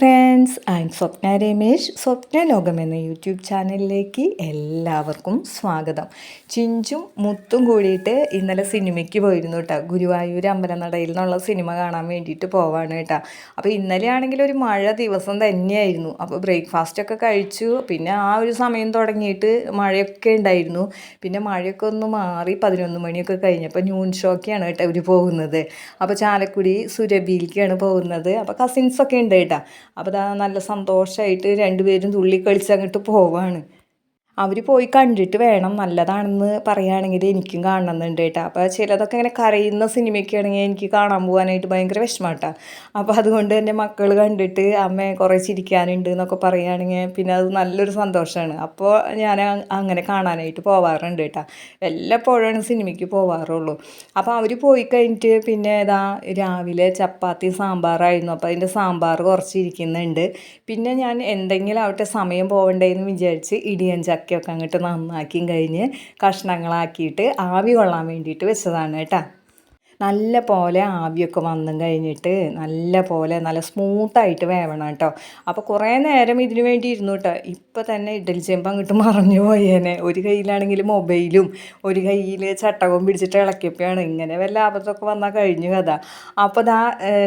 Friends I am Swapna Ramesh Swapna ലോകം എന്ന YouTube ചാനലിലേക്ക് എല്ലാവർക്കും സ്വാഗതം. ചിഞ്ചും മുത്തും കൂടിയിട്ട് ഇന്നലെ സിനിമയ്ക്ക് പോയിരുന്നു കേട്ടോ ഗുരുവായൂർ അമ്പലനടയിൽ നിന്നുള്ള സിനിമ കാണാൻ വേണ്ടിയിട്ട് പോവാണ് കേട്ടോ അപ്പോൾ ഇന്നലെ ആണെങ്കിൽ ഒരു മഴ ദിവസം തന്നെയായിരുന്നു. അപ്പോൾ ബ്രേക്ക്ഫാസ്റ്റ് ഒക്കെ കഴിച്ചു. പിന്നെ ആ ഒരു സമയം തുടങ്ങിയിട്ട് മഴയൊക്കെ ഉണ്ടായിരുന്നു. പിന്നെ മഴയൊക്കെ ഒന്ന് മാറി പതിനൊന്ന് മണിയൊക്കെ കഴിഞ്ഞപ്പോൾ ന്യൂൺ ഷോക്കാണ് കേട്ടോ ഇവർ പോകുന്നത്. അപ്പോൾ ചാലക്കുടി സുരഭിയിലേക്കാണ് പോകുന്നത്. അപ്പോൾ കസിൻസൊക്കെ ഉണ്ട് കേട്ടോ അപ്പോൾ ദാ നല്ല സന്തോഷമായിട്ട് രണ്ടുപേരും തുള്ളി അങ്ങോട്ട് പോവാണ്. അവർ പോയി കണ്ടിട്ട് വേണം നല്ലതാണെന്ന് പറയുകയാണെങ്കിൽ എനിക്കും കാണണമെന്നുണ്ട് കേട്ടോ. അപ്പോൾ ചിലതൊക്കെ ഇങ്ങനെ കരയുന്ന സിനിമയൊക്കെ ആണെങ്കിൽ എനിക്ക് കാണാൻ പോകാനായിട്ട് ഭയങ്കര വിഷമമാട്ടോ. അപ്പോൾ അതുകൊണ്ട് എന്റെ മക്കൾ കണ്ടിട്ട് അമ്മ കുറേ ചിരിക്കാനുണ്ട് എന്നൊക്കെ പറയുകയാണെങ്കിൽ പിന്നെ അത് നല്ലൊരു സന്തോഷമാണ് അപ്പോൾ ഞാൻ അങ്ങനെ കാണാനായിട്ട് പോവാറുണ്ട് കേട്ടോ. വല്ലപ്പോഴാണ് സിനിമയ്ക്ക് പോവാറുള്ളൂ. അപ്പോൾ അവർ പോയി കഴിഞ്ഞിട്ട് പിന്നെ ഇതാ രാവിലെ ചപ്പാത്തി സാമ്പാറായിരുന്നു. അപ്പോൾ അതിന്റെ സാമ്പാർ കുറച്ചിരിക്കുന്നുണ്ട് പിന്നെ ഞാൻ എന്തെങ്കിലും ആവട്ടെ സമയം പോകണ്ടേന്ന് വിചാരിച്ച് ഇടിയൻ ചക്കയൊക്കെ അങ്ങോട്ട് നന്നാക്കിയും കഴിഞ്ഞ് കഷ്ണങ്ങളാക്കിയിട്ട് ആവി കൊള്ളാൻ വേണ്ടിയിട്ട് വെച്ചതാണ് കേട്ടോ. നല്ല പോലെ ആവിയൊക്കെ വന്നും കഴിഞ്ഞിട്ട് നല്ല പോലെ നല്ല സ്മൂത്തായിട്ട് വേവണം കേട്ടോ. അപ്പോൾ കുറേ നേരം ഇതിന് വേണ്ടി ഇരുന്നു കേട്ടോ. ഇപ്പോൾ തന്നെ ഇഡലി ചെമ്പ് അങ്ങോട്ട് മറഞ്ഞു പോയേനെ. ഒരു കയ്യിലാണെങ്കിൽ മൊബൈലും ഒരു കയ്യിൽ ചട്ടകവും പിടിച്ചിട്ട് ഇളക്കിയപ്പോഴാണ്. ഇങ്ങനെ വല്ല ആപത്തൊക്കെ വന്നാൽ കഴിഞ്ഞു കഥ. അപ്പോൾ ദാ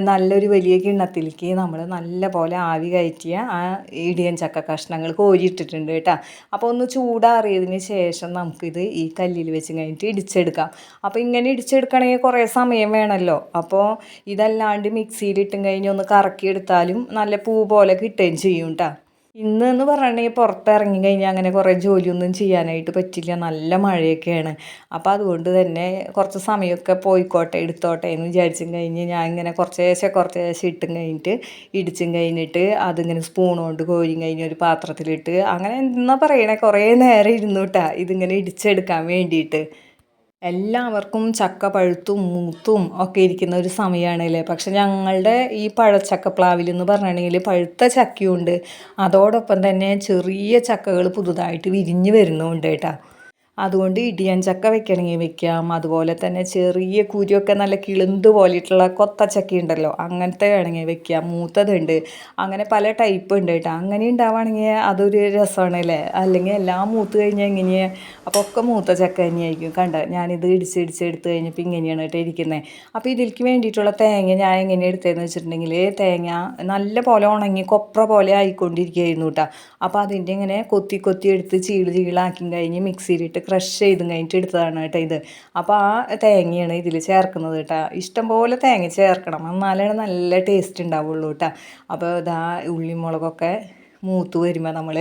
നല്ലൊരു വലിയ കിണ്ണത്തിലേക്ക് നമ്മൾ നല്ല പോലെ ആവി കയറ്റിയ ആ ഇടിയൻ ചക്ക കഷ്ണങ്ങൾ കോരിയിട്ടിട്ടുണ്ട് കേട്ടോ. അപ്പോൾ ഒന്ന് ചൂടാറിയതിന് ശേഷം നമുക്കിത് ഈ കല്ലിൽ വെച്ച് കഴിഞ്ഞിട്ട് ഇടിച്ചെടുക്കാം. അപ്പോൾ ഇങ്ങനെ ഇടിച്ചെടുക്കണമെങ്കിൽ കുറേ വേണമല്ലോ അപ്പോൾ ഇതല്ലാണ്ട് മിക്സിയിലിട്ടും കഴിഞ്ഞ് ഒന്ന് കറക്കിയെടുത്താലും നല്ല പൂ പോലെ കിട്ടുകയും ചെയ്യും കേട്ടോ ഇന്ന് എന്ന് പറഞ്ഞിട്ടുണ്ടെങ്കിൽ പുറത്തിറങ്ങി കഴിഞ്ഞാൽ അങ്ങനെ കുറേ ജോലിയൊന്നും ചെയ്യാനായിട്ട് പറ്റില്ല. നല്ല മഴയൊക്കെയാണ്. അപ്പോൾ അതുകൊണ്ട് തന്നെ കുറച്ച് സമയമൊക്കെ പോയിക്കോട്ടെ എടുത്തോട്ടെ എന്ന് വിചാരിച്ചും കഴിഞ്ഞ് ഞാൻ ഇങ്ങനെ കുറച്ചേശ്ശെ കുറച്ചേശ്ശെ ഇട്ടും കഴിഞ്ഞിട്ട് ഇടിച്ചും കഴിഞ്ഞിട്ട് അതിങ്ങനെ സ്പൂൺ കൊണ്ട് കോരിയും കഴിഞ്ഞ് ഒരു പാത്രത്തിലിട്ട് അങ്ങനെ എന്നാ പറയണേ കുറേ നേരം ഇരുന്നു കേട്ടാ ഇതിങ്ങനെ ഇടിച്ചെടുക്കാൻ വേണ്ടിയിട്ട്. എല്ലാവർക്കും ചക്ക പഴുത്തും മൂത്തും ഒക്കെ ഇരിക്കുന്ന ഒരു സമയമാണല്ലേ പക്ഷെ ഞങ്ങളുടെ ഈ പഴച്ചക്കപ്ലാവിൽ എന്ന് പറഞ്ഞിട്ടുണ്ടെങ്കിൽ പഴുത്ത ചക്കയുണ്ട്. അതോടൊപ്പം തന്നെ ചെറിയ ചക്കകൾ പുതുതായിട്ട് വിരിഞ്ഞ് വരുന്നുണ്ട് കേട്ടോ. അതുകൊണ്ട് ഇടിയൻ ചക്ക വെക്കണമെങ്കിൽ വെക്കാം. അതുപോലെ തന്നെ ചെറിയ കുരുവൊക്കെ നല്ല കിളുന്ത് പോലെയിട്ടുള്ള ചക്ക ഉണ്ടല്ലോ അങ്ങനത്തെ വേണമെങ്കിൽ വെക്കാം. മൂത്തതുണ്ട്. അങ്ങനെ പല ടൈപ്പ് ഉണ്ട് കേട്ടോ. അങ്ങനെ ഉണ്ടാവുകയാണെങ്കിൽ അതൊരു രസമാണ് അല്ലേ? അല്ലെങ്കിൽ എല്ലാം മൂത്ത് കഴിഞ്ഞാൽ എങ്ങനെയാണ് അപ്പോൾ ഒക്കെ മൂത്ത ചക്ക തന്നെയായിരിക്കും. കണ്ട? ഞാനിത് ഇടിച്ച് ഇടിച്ച് എടുത്ത് കഴിഞ്ഞപ്പോൾ ഇങ്ങനെയാണ് കേട്ടോ ഇരിക്കുന്നത് അപ്പോൾ ഇതിലേക്ക് വേണ്ടിയിട്ടുള്ള തേങ്ങ ഞാൻ എങ്ങനെ എടുത്തതെന്ന് വെച്ചിട്ടുണ്ടെങ്കിൽ തേങ്ങ നല്ല പോലെ ഉണങ്ങി കൊപ്ര പോലെ ആയിക്കൊണ്ടിരിക്കുകയായിരുന്നു കേട്ടോ. അപ്പോൾ അതിന്റെ ഇങ്ങനെ കൊത്തി കൊത്തി എടുത്ത് ചീൾ ചീളാക്കി കഴിഞ്ഞ് മിക്സിയിലിട്ട് ക്രഷ് ചെയ്തും കഴിഞ്ഞിട്ട് എടുത്തതാണ് കേട്ടോ ഇത്. അപ്പോൾ ആ തേങ്ങയാണ് ഇതിൽ ചേർക്കുന്നത് കേട്ടോ. ഇഷ്ടംപോലെ തേങ്ങ ചേർക്കണം. എന്നാലേ നല്ല ടേസ്റ്റ് ഉണ്ടാവുള്ളൂ കേട്ടോ. അപ്പോൾ ഇതാ ഉള്ളിമുളകൊക്കെ മൂത്ത് വരുമ്പോൾ നമ്മൾ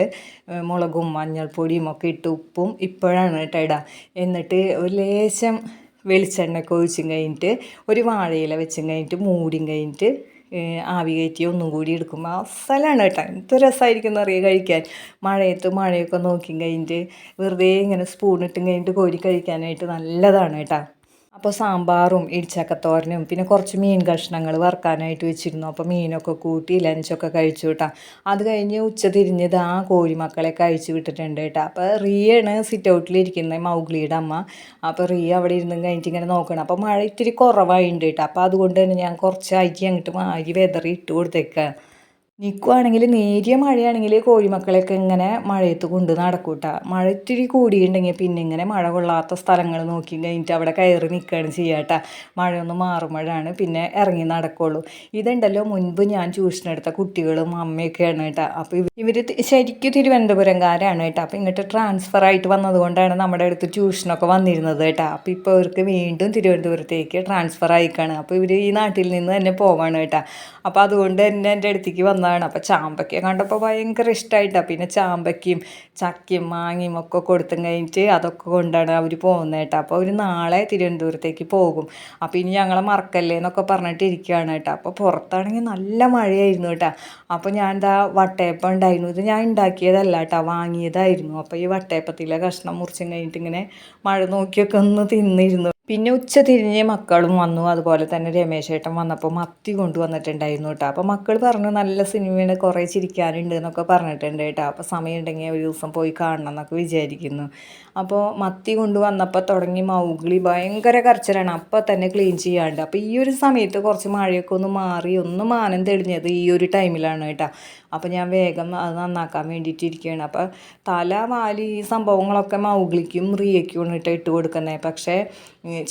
മുളകും മഞ്ഞൾപ്പൊടിയും ഒക്കെ ഇട്ട് ഉപ്പും ഇപ്പോഴാണ് കേട്ടോ ഇടാ. എന്നിട്ട് ഒരു ലേശം വെളിച്ചെണ്ണയൊക്കെ ഒഴിച്ചും കഴിഞ്ഞിട്ട് ഒരു വാഴയില വെച്ചും കഴിഞ്ഞിട്ട് മൂടിയും കഴിഞ്ഞിട്ട് ആവി കയറ്റി ഒന്നും കൂടി എടുക്കുമ്പോൾ അസലാണ് കേട്ടോ. എന്ത് രസമായിരിക്കും എന്നറിയാം കഴിക്കാൻ. മഴയത്ത് മഴയൊക്കെ നോക്കി കഴിഞ്ഞിട്ട് വെറുതെ ഇങ്ങനെ സ്പൂണിട്ടും കഴിഞ്ഞിട്ട് കോരി കഴിക്കാനായിട്ട് നല്ലതാണ് കേട്ടോ. അപ്പോൾ സാമ്പാറും ഇടിച്ചക്കത്തോരനും പിന്നെ കുറച്ച് മീൻ കഷ്ണങ്ങൾ വറുക്കാനായിട്ട് വെച്ചിരുന്നു. അപ്പോൾ മീനൊക്കെ കൂട്ടി ലഞ്ചൊക്കെ കഴിച്ചു കേട്ടോ അത് കഴിഞ്ഞ് ഉച്ച തിരിഞ്ഞത് ആ കോഴിമക്കളെ കഴിച്ചു വിട്ടിട്ടുണ്ട് കേട്ടോ അപ്പോൾ റിയാണ് സിറ്റ് ഔട്ടിലിരിക്കുന്നത് മൗഗ്ലിയുടെ അമ്മ. അപ്പോൾ റിയ അവിടെ ഇരുന്ന് കഴിഞ്ഞിട്ട് ഇങ്ങനെ നോക്കണം. അപ്പോൾ മഴ ഇത്തിരി കുറവായിട്ടുണ്ട് കേട്ടോ അപ്പോൾ അതുകൊണ്ട് തന്നെ ഞാൻ കുറച്ച് അരി അങ്ങോട്ട് മാരി വെതറി ഇട്ട് കൊടുത്തേക്കാം. നിൽക്കുവാണെങ്കിൽ നേരിയ മഴയാണെങ്കിൽ കോഴിമക്കളെയൊക്കെ ഇങ്ങനെ മഴയത്ത് കൊണ്ട് നടക്കൂട്ട. മഴ ഇത്തിരി കൂടിയിട്ടുണ്ടെങ്കിൽ പിന്നെ ഇങ്ങനെ മഴ കൊള്ളാത്ത സ്ഥലങ്ങൾ നോക്കി കഴിഞ്ഞിട്ട് അവിടെ കയറി നിൽക്കുകയാണ് ചെയ്യാട്ട. മഴയൊന്ന് മാറുമ്പോഴാണ് പിന്നെ ഇറങ്ങി നടക്കുള്ളൂ. ഇതുണ്ടല്ലോ മുൻപ് ഞാൻ ട്യൂഷൻ കുട്ടികളും അമ്മയൊക്കെയാണ് കേട്ടോ. അപ്പോൾ ഇവർ ശരിക്കും തിരുവനന്തപുരംകാരാണ് കേട്ടോ. അപ്പോൾ ഇങ്ങോട്ട് ട്രാൻസ്ഫർ ആയിട്ട് വന്നതുകൊണ്ടാണ് നമ്മുടെ അടുത്ത് ട്യൂഷനൊക്കെ വന്നിരുന്നത് കേട്ടോ. അപ്പോൾ ഇപ്പോൾ ഇവർക്ക് വീണ്ടും തിരുവനന്തപുരത്തേക്ക് ട്രാൻസ്ഫർ ആയിക്കാണ്. അപ്പോൾ ഇവർ ഈ നാട്ടിൽ നിന്ന് തന്നെ പോവാണ് കേട്ടോ. അപ്പോൾ അതുകൊണ്ട് തന്നെ എന്റെ അടുത്തേക്ക് വന്ന വന്നതാണ് അപ്പോൾ ചാമ്പയ്ക്ക കണ്ടപ്പോൾ ഭയങ്കര ഇഷ്ടമായിട്ടാണ് പിന്നെ ചാമ്പയ്ക്കയും ചക്കയും മാങ്ങയും ഒക്കെ കൊടുത്തും കഴിഞ്ഞിട്ട് അതൊക്കെ കൊണ്ടാണ് അവർ പോകുന്നത് കേട്ടോ. അപ്പോൾ അവർ നാളെ തിരുവനന്തപുരത്തേക്ക് പോകും. അപ്പോൾ ഇനി ഞങ്ങളെ മറക്കല്ലേ എന്നൊക്കെ പറഞ്ഞിട്ട് ഇരിക്കുകയാണ് കേട്ടോ. അപ്പോൾ പുറത്താണെങ്കിൽ നല്ല മഴയായിരുന്നു കേട്ടോ. അപ്പോൾ ഞാൻ എന്താ വട്ടയപ്പം ഉണ്ടായിരുന്നു. ഇത് ഞാൻ ഉണ്ടാക്കിയതല്ല കേട്ടോ. വാങ്ങിയതായിരുന്നു. അപ്പോൾ ഈ വട്ടയപ്പത്തിലെ കഷ്ണം മുറിച്ചും കഴിഞ്ഞിട്ട് ഇങ്ങനെ മഴ നോക്കിയൊക്കെ ഒന്ന് തിന്നിരുന്നു. പിന്നെ ഉച്ച തിരിഞ്ഞ് മക്കളും വന്നു. അതുപോലെ തന്നെ രമേശേട്ടൻ വന്നപ്പോൾ മത്തി കൊണ്ടുവന്നിട്ടുണ്ടായിരുന്നു കേട്ടോ. അപ്പോൾ മക്കൾ പറഞ്ഞു നല്ല സിനിമയാണ് കുറേ ചിരിക്കാനുണ്ട് എന്നൊക്കെ പറഞ്ഞിട്ടുണ്ട് കേട്ടോ. അപ്പോൾ സമയം ഉണ്ടെങ്കിൽ ഒരു ദിവസം പോയി കാണണം എന്നൊക്കെ വിചാരിക്കുന്നു. അപ്പോൾ മത്തി കൊണ്ടുവന്നപ്പോൾ തുടങ്ങി മൗഗ്ലി ഭയങ്കര കരച്ചിലാണ്. അപ്പോൾ തന്നെ ക്ലീൻ ചെയ്യാണ്ട്. അപ്പോൾ ഈ ഒരു സമയത്ത് കുറച്ച് മഴയൊക്കെ ഒന്ന് മാറി ഒന്ന് മാനം തെളിഞ്ഞത് ഈ ഒരു ടൈമിലാണ് കേട്ടോ. അപ്പോൾ ഞാൻ വേഗം അത് നന്നാക്കാൻ വേണ്ടിയിട്ട് ഇരിക്കുകയാണ് അപ്പോൾ തല വാലി ഈ സംഭവങ്ങളൊക്കെ മൗഗ്ലിക്കും റിയയ്ക്കും ഇട്ട് ഇട്ട് കൊടുക്കുന്നത് പക്ഷേ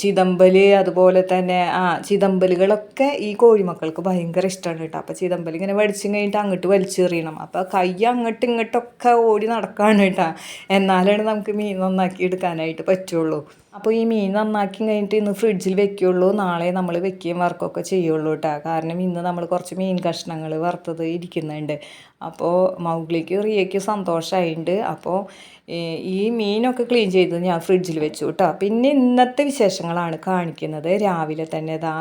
ചിതമ്പൽ അതുപോലെ തന്നെ ആ ചിതമ്പലുകളൊക്കെ ഈ കോഴിമക്കൾക്ക് ഭയങ്കര ഇഷ്ടമാണ് കേട്ടോ. അപ്പോൾ ചിതമ്പൽ ഇങ്ങനെ വലിച്ചും കഴിഞ്ഞിട്ട് അങ്ങോട്ട് വലിച്ചെറിയണം അപ്പോൾ കൈ അങ്ങോട്ടും ഇങ്ങോട്ടൊക്കെ ഓടി നടക്കുകയാണ് കേട്ടോ. എന്നാലാണ് നമുക്ക് മീൻ നന്നാക്കി എടുക്കാനായിട്ട് പറ്റുള്ളൂ. അപ്പോൾ ഈ മീൻ നന്നാക്കി കഴിഞ്ഞിട്ട് ഇന്ന് ഫ്രിഡ്ജിൽ വെക്കുകയുള്ളൂ നാളെ നമ്മൾ വെക്കുകയും വർക്കൊക്കെ ചെയ്യുള്ളൂ കേട്ടോ കാരണം ഇന്ന് നമ്മൾ കുറച്ച് മീൻ കഷ്ണങ്ങൾ വറുത്തത് ഇരിക്കുന്നുണ്ട്. അപ്പോൾ മൗഗ്ലിക്ക് റിയയ്ക്ക് സന്തോഷമായിട്ടുണ്ട് അപ്പോൾ ഈ മീനൊക്കെ ക്ലീൻ ചെയ്ത് ഞാൻ ഫ്രിഡ്ജിൽ വെച്ചു കേട്ടോ പിന്നെ ഇന്നത്തെ വിശേഷങ്ങളാണ് കാണിക്കുന്നത്. രാവിലെ തന്നെ ഇതാ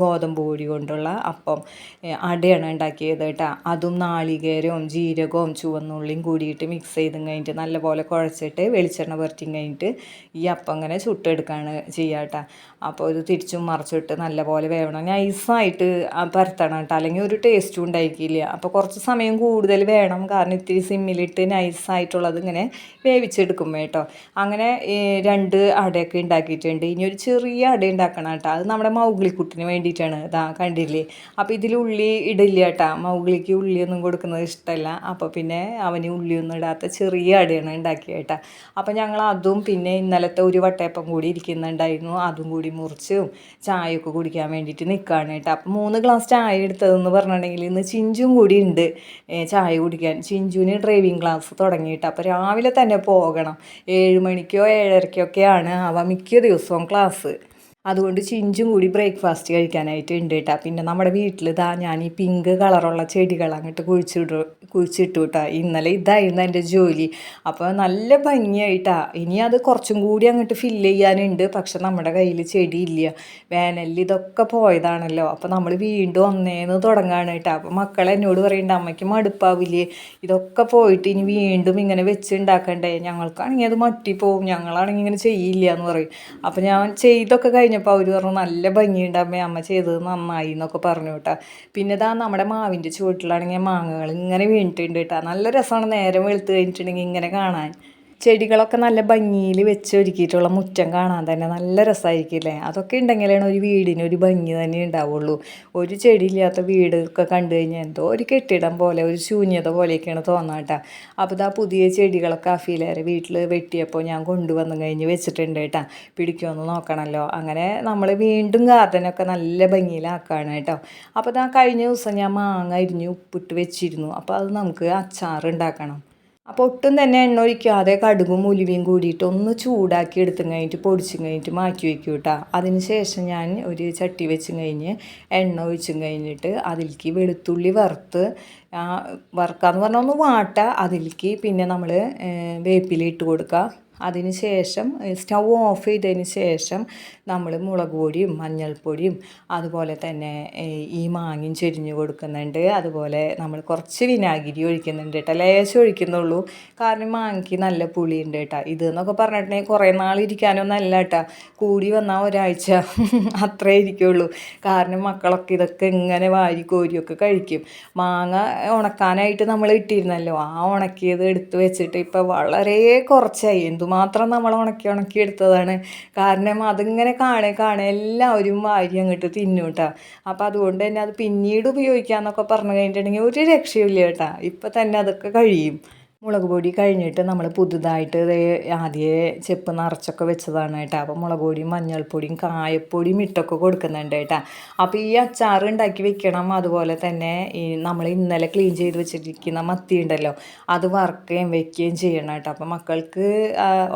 ഗോതമ്പ് പൊടി കൊണ്ടുള്ള അപ്പം അടയാണ് ഉണ്ടാക്കിയത് കേട്ടോ അതും നാളികേരവും ജീരകവും ചുവന്നുള്ളിയും കൂടിയിട്ട് മിക്സ് ചെയ്തും കഴിഞ്ഞിട്ട് നല്ലപോലെ കുഴച്ചിട്ട് വെളിച്ചെണ്ണ പുരട്ടിയും കഴിഞ്ഞിട്ട് ഈ അപ്പം അങ്ങനെ ചുട്ടെടുക്കുകയാണ് ചെയ്യുക കേട്ടോ അപ്പോൾ ഇത് തിരിച്ചും മറിച്ചിട്ട് നല്ലപോലെ വേവണം. നൈസായിട്ട് പരത്തണം കേട്ടോ. അല്ലെങ്കിൽ ഒരു ടേസ്റ്റും ഉണ്ടായിരിക്കില്ല അപ്പോൾ കുറച്ച് സമയം കൂടുതൽ വേണം. കാരണം ഇത്തിരി സിമ്മിലിട്ട് നൈസായിട്ടുള്ളത് ഇങ്ങനെ വേവിച്ചെടുക്കും കേട്ടോ. അങ്ങനെ രണ്ട് അടയൊക്കെ ഉണ്ടാക്കിയിട്ടുണ്ട്. ഇനി ഒരു ചെറിയ അട ഉണ്ടാക്കണം കേട്ടോ. അത് നമ്മുടെ മൗഗ്ലിക്കുട്ടിന് വേണ്ടിയിട്ടാണ്. ഇതാ കണ്ടില്ലേ? അപ്പോൾ ഇതിൽ ഉള്ളി ഇടില്ല കേട്ടോ. മൗഗ്ലിക്ക് ഉള്ളിയൊന്നും കൊടുക്കുന്നത് ഇഷ്ടമല്ല അപ്പോൾ പിന്നെ അവന് ഉള്ളിയൊന്നും ഇടാത്ത ചെറിയ അടയാണ് ഉണ്ടാക്കിയ കേട്ടോ അപ്പോൾ ഞങ്ങൾ അതും പിന്നെ ഇന്നലത്തെ ഒരു വട്ടയപ്പം കൂടി ഇരിക്കുന്നുണ്ടായിരുന്നു. അതും കൂടി മുറിച്ചും ചായയൊക്കെ കുടിക്കാൻ വേണ്ടിയിട്ട് നിൽക്കുകയാണ് കേട്ടോ. അപ്പം മൂന്ന് ഗ്ലാസ് ചായ എടുത്തതെന്ന് പറഞ്ഞിട്ടുണ്ടെങ്കിൽ ഇന്ന് ചിഞ്ചും കൂടി ഉണ്ട്. ചായ കുടിക്കാൻ. ചിഞ്ചുവിന് ഡ്രൈവിംഗ് ക്ലാസ് തുടങ്ങിയിട്ട് അപ്പോൾ രാവിലെ തന്നെ പോകണം. ഏഴ് മണിക്കോ ഏഴരയ്ക്കോ ഒക്കെയാണ് അവ മിക്ക ദിവസവും ക്ലാസ് അതുകൊണ്ട് ചിഞ്ചും കൂടി ബ്രേക്ക്ഫാസ്റ്റ് കഴിക്കാനായിട്ട് ഉണ്ട് കേട്ടോ പിന്നെ നമ്മുടെ വീട്ടിൽ ഇതാ ഞാൻ ഈ പിങ്ക് കളറുള്ള ചെടികൾ അങ്ങോട്ട് കുഴിച്ചിട്ടു കുഴിച്ചിട്ടു കേട്ടോ ഇന്നലെ ഇതായിരുന്നു എന്റെ ജോലി. അപ്പോൾ നല്ല ഭംഗിയായിട്ടാ. ഇനി അത് കുറച്ചും കൂടി അങ്ങോട്ട് ഫില്ല് ചെയ്യാനുണ്ട്. പക്ഷെ നമ്മുടെ കയ്യിൽ ചെടി ഇല്ല വേനലിൽ ഇതൊക്കെ പോയതാണല്ലോ. അപ്പോൾ നമ്മൾ വീണ്ടും ഒന്നേന്ന് തുടങ്ങുകയാണ് കേട്ടോ അപ്പോൾ മക്കൾ എന്നോട് പറയുന്നുണ്ട് അമ്മയ്ക്ക് മടുപ്പാവില്ലേ? ഇതൊക്കെ പോയിട്ട് ഇനി വീണ്ടും ഇങ്ങനെ വെച്ച് ഉണ്ടാക്കണ്ടേ ഞങ്ങൾക്കാണെങ്കിൽ അത് മട്ടിപ്പോവും. ഞങ്ങളാണെങ്കിൽ ഇങ്ങനെ ചെയ്യില്ല എന്ന് പറയും. അപ്പോൾ ഞാൻ ചെയ്തൊക്കെ കഴിഞ്ഞ കഴിഞ്ഞപ്പോൾ അവർ പറഞ്ഞു നല്ല ഭംഗിയുണ്ട് അമ്മ അമ്മ ചെയ്തത് നന്നായി എന്നൊക്കെ പറഞ്ഞു കേട്ടോ. പിന്നെ ഇതാ നമ്മുടെ മാവിന്റെ ചുവട്ടിലാണെങ്കിൽ മാങ്ങകൾ ഇങ്ങനെ വീണിട്ടുണ്ട് കേട്ടോ. നല്ല രസമാണ് നേരം വെളുത്ത് കഴിഞ്ഞിട്ടുണ്ടെങ്കിൽ ഇങ്ങനെ കാണാൻ. ചെടികളൊക്കെ നല്ല ഭംഗിയിൽ വെച്ച് ഒരുക്കിയിട്ടുള്ള മുറ്റം കാണാൻ തന്നെ നല്ല രസമായിരിക്കില്ലേ അതൊക്കെ ഉണ്ടെങ്കിലാണ് ഒരു വീടിന് ഒരു ഭംഗി തന്നെ ഉണ്ടാവുള്ളൂ. ഒരു ചെടിയില്ലാത്ത വീടൊക്കെ കണ്ടു കഴിഞ്ഞാൽ എന്തോ ഒരു കെട്ടിടം പോലെ ഒരു ശൂന്യത പോലെയൊക്കെയാണ് തോന്നാട്ടാ അപ്പോൾ ഇതാ പുതിയ ചെടികളൊക്കെ അഫീലേറെ വീട്ടിൽ വെട്ടിയപ്പോൾ ഞാൻ കൊണ്ടുവന്നു കഴിഞ്ഞ് വെച്ചിട്ടുണ്ട് കേട്ടാ. പിടിക്കുമെന്ന് നോക്കണമല്ലോ. അങ്ങനെ നമ്മൾ വീണ്ടും ഗാർഡനൊക്കെ നല്ല ഭംഗിയിലാക്കുകയാണ് കേട്ടോ. അപ്പോൾ ഇതാ കഴിഞ്ഞ ദിവസം ഞാൻ മാങ്ങ അരിഞ്ഞ് ഉപ്പിട്ട് വെച്ചിരുന്നു. അപ്പോൾ അത് നമുക്ക് അച്ചാർ ഉണ്ടാക്കണം അപ്പോൾ ഒട്ടും തന്നെ എണ്ണ ഒഴിക്കാതെ കടുകും ഉലുവയും കൂടിയിട്ട് ഒന്ന് ചൂടാക്കി എടുത്തും കഴിഞ്ഞിട്ട് പൊടിച്ചും കഴിഞ്ഞിട്ട് മാറ്റി വയ്ക്കും കേട്ടോ അതിന് ശേഷം ഞാൻ ഒരു ചട്ടി വെച്ചും കഴിഞ്ഞ് എണ്ണ ഒഴിച്ചും കഴിഞ്ഞിട്ട് അതിലേക്ക് വെളുത്തുള്ളി വറുത്ത് വറുക്കാന്ന് പറഞ്ഞാൽ ഒന്ന് വാട്ട. അതിലേക്ക് പിന്നെ നമ്മൾ വേപ്പിലിട്ട് കൊടുക്കുക അതിന് ശേഷം സ്റ്റൗ ഓഫ് ചെയ്തതിന് ശേഷം നമ്മൾ മുളക് പൊടിയും മഞ്ഞൾപ്പൊടിയും അതുപോലെ തന്നെ ഈ മാങ്ങയും ചൊരിഞ്ഞ് കൊടുക്കുന്നുണ്ട്. അതുപോലെ നമ്മൾ കുറച്ച് വിനാഗിരി ഒഴിക്കുന്നുണ്ട് കേട്ടോ. ലേശം ഒഴിക്കുന്നുള്ളൂ. കാരണം മാങ്ങയ്ക്ക് നല്ല പുളിയുണ്ട് കേട്ടോ. ഇത് എന്നൊക്കെ പറഞ്ഞിട്ടുണ്ടെങ്കിൽ കുറേ നാളിരിക്കാനൊന്നും അല്ല കേട്ടോ. കൂടി വന്നാൽ ഒരാഴ്ച അത്രേ ഇരിക്കുള്ളൂ. കാരണം മക്കളൊക്കെ ഇതൊക്കെ ഇങ്ങനെ വാരി കോരിയൊക്കെ കഴിക്കും. മാങ്ങ ഉണക്കാനായിട്ട് നമ്മൾ ഇട്ടിരുന്നല്ലോ. ആ ഉണക്കിയത് എടുത്ത് വെച്ചിട്ട് ഇപ്പോൾ വളരെ കുറച്ചായി. എന്തു എന്തുമാത്രം നമ്മൾ ഉണക്കി ഉണക്കി എടുത്തതാണ്. കാരണം അതിങ്ങനെ കാണേ കാണേ എല്ലാവരും വാരി അങ്ങോട്ട് തിന്നു കേട്ടോ. അപ്പോൾ അതുകൊണ്ട് തന്നെ അത് പിന്നീട് ഉപയോഗിക്കാമെന്നൊക്കെ പറഞ്ഞു കഴിഞ്ഞിട്ടുണ്ടെങ്കിൽ ഒരു രക്ഷയില്ല കേട്ടോ. ഇപ്പം തന്നെ അതൊക്കെ കഴിയും. മുളക് പൊടി കഴിഞ്ഞിട്ട് നമ്മൾ പുതുതായിട്ട് ആദ്യമേ ചെപ്പ് നിറച്ചൊക്കെ വെച്ചതാണ് കേട്ടോ. അപ്പോൾ മുളക് പൊടിയും മഞ്ഞൾപ്പൊടിയും കായപ്പൊടിയും ഇട്ടൊക്കെ കൊടുക്കുന്നുണ്ട് കേട്ടോ. അപ്പോൾ ഈ അച്ചാർ ഉണ്ടാക്കി വെക്കണം. അതുപോലെ തന്നെ ഈ നമ്മൾ ഇന്നലെ ക്ലീൻ ചെയ്ത് വെച്ചിരിക്കുന്ന മത്തി ഉണ്ടല്ലോ അത് വറുക്കുകയും വെക്കുകയും ചെയ്യണം കേട്ടോ. അപ്പോൾ മക്കൾക്ക്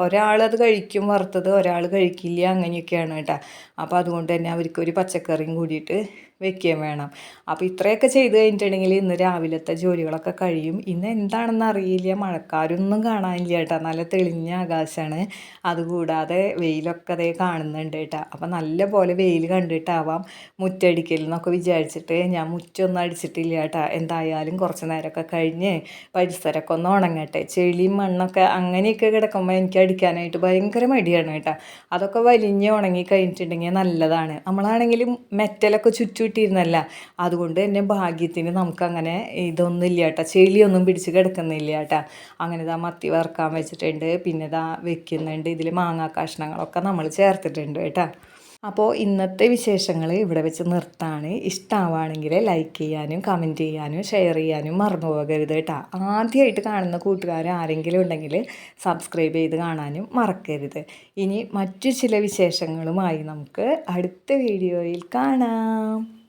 ഒരാളത് കഴിക്കും വറുത്തത് ഒരാൾ കഴിക്കില്ല അങ്ങനെയൊക്കെയാണ് കേട്ടോ. അപ്പോൾ അതുകൊണ്ട് തന്നെ അവർക്ക് ഒരു പച്ചക്കറിയും കൂടിയിട്ട് വെക്കുകയും വേണം. അപ്പോൾ ഇത്രയൊക്കെ ചെയ്ത് കഴിഞ്ഞിട്ടുണ്ടെങ്കിൽ ഇന്ന് രാവിലത്തെ ജോലികളൊക്കെ കഴിയും. ഇന്ന് എന്താണെന്ന് അറിയില്ല. മഴക്കാരൊന്നും കാണാനില്ല കേട്ടോ. നല്ല തെളിഞ്ഞ ആകാശമാണ്. അതുകൂടാതെ വെയിലൊക്കെ അതേ കാണുന്നുണ്ട് കേട്ടോ. അപ്പോൾ നല്ല പോലെ വെയിൽ കണ്ടിട്ടാവാം മുറ്റടിക്കൽ എന്നൊക്കെ വിചാരിച്ചിട്ട് ഞാൻ മുറ്റൊന്നും അടിച്ചിട്ടില്ല കേട്ടോ. എന്തായാലും കുറച്ച് നേരമൊക്കെ കഴിഞ്ഞ് പരിസരമൊക്കെ ഒന്ന് ഉണങ്ങട്ടെ. ചെളിയും മണ്ണൊക്കെ അങ്ങനെയൊക്കെ കിടക്കുമ്പോൾ എനിക്ക് അടിക്കാനായിട്ട് ഭയങ്കര മടിയാണ് കേട്ടോ. അതൊക്കെ വലിഞ്ഞ് ഉണങ്ങി കഴിഞ്ഞിട്ടുണ്ടെങ്കിൽ നല്ലതാണ്. നമ്മളാണെങ്കിലും മെറ്റലൊക്കെ ചുറ്റുവിട്ടിരുന്നല്ല അതുകൊണ്ട് തന്നെ ഭാഗ്യത്തിന് നമുക്കങ്ങനെ ഇതൊന്നും ഇല്ല കേട്ടോ ചെളിയൊന്നും പിടിച്ച് കിടക്കുന്നില്ല കേട്ടോ അങ്ങനെ ഇതാ മത്തി വറുക്കാൻ വെച്ചിട്ടുണ്ട്. പിന്നെ ഇതാ വെക്കുന്നുണ്ട്. ഇതിൽ മാങ്ങാ കഷ്ണങ്ങളൊക്കെ നമ്മൾ ചേർത്തിട്ടുണ്ട് കേട്ടോ. അപ്പോൾ ഇന്നത്തെ വിശേഷങ്ങൾ ഇവിടെ വെച്ച് നിർത്താണ്. ഇഷ്ടമാവുകയാണെങ്കിൽ ലൈക്ക് ചെയ്യാനും കമന്റ് ചെയ്യാനും ഷെയർ ചെയ്യാനും മറന്നു പോകരുത് കേട്ടോ ആദ്യമായിട്ട് കാണുന്ന കൂട്ടുകാർ ആരെങ്കിലും ഉണ്ടെങ്കിൽ സബ്സ്ക്രൈബ് ചെയ്ത് കാണാനും മറക്കരുത്. ഇനി മറ്റു ചില വിശേഷങ്ങളുമായി നമുക്ക് അടുത്ത വീഡിയോയിൽ കാണാം.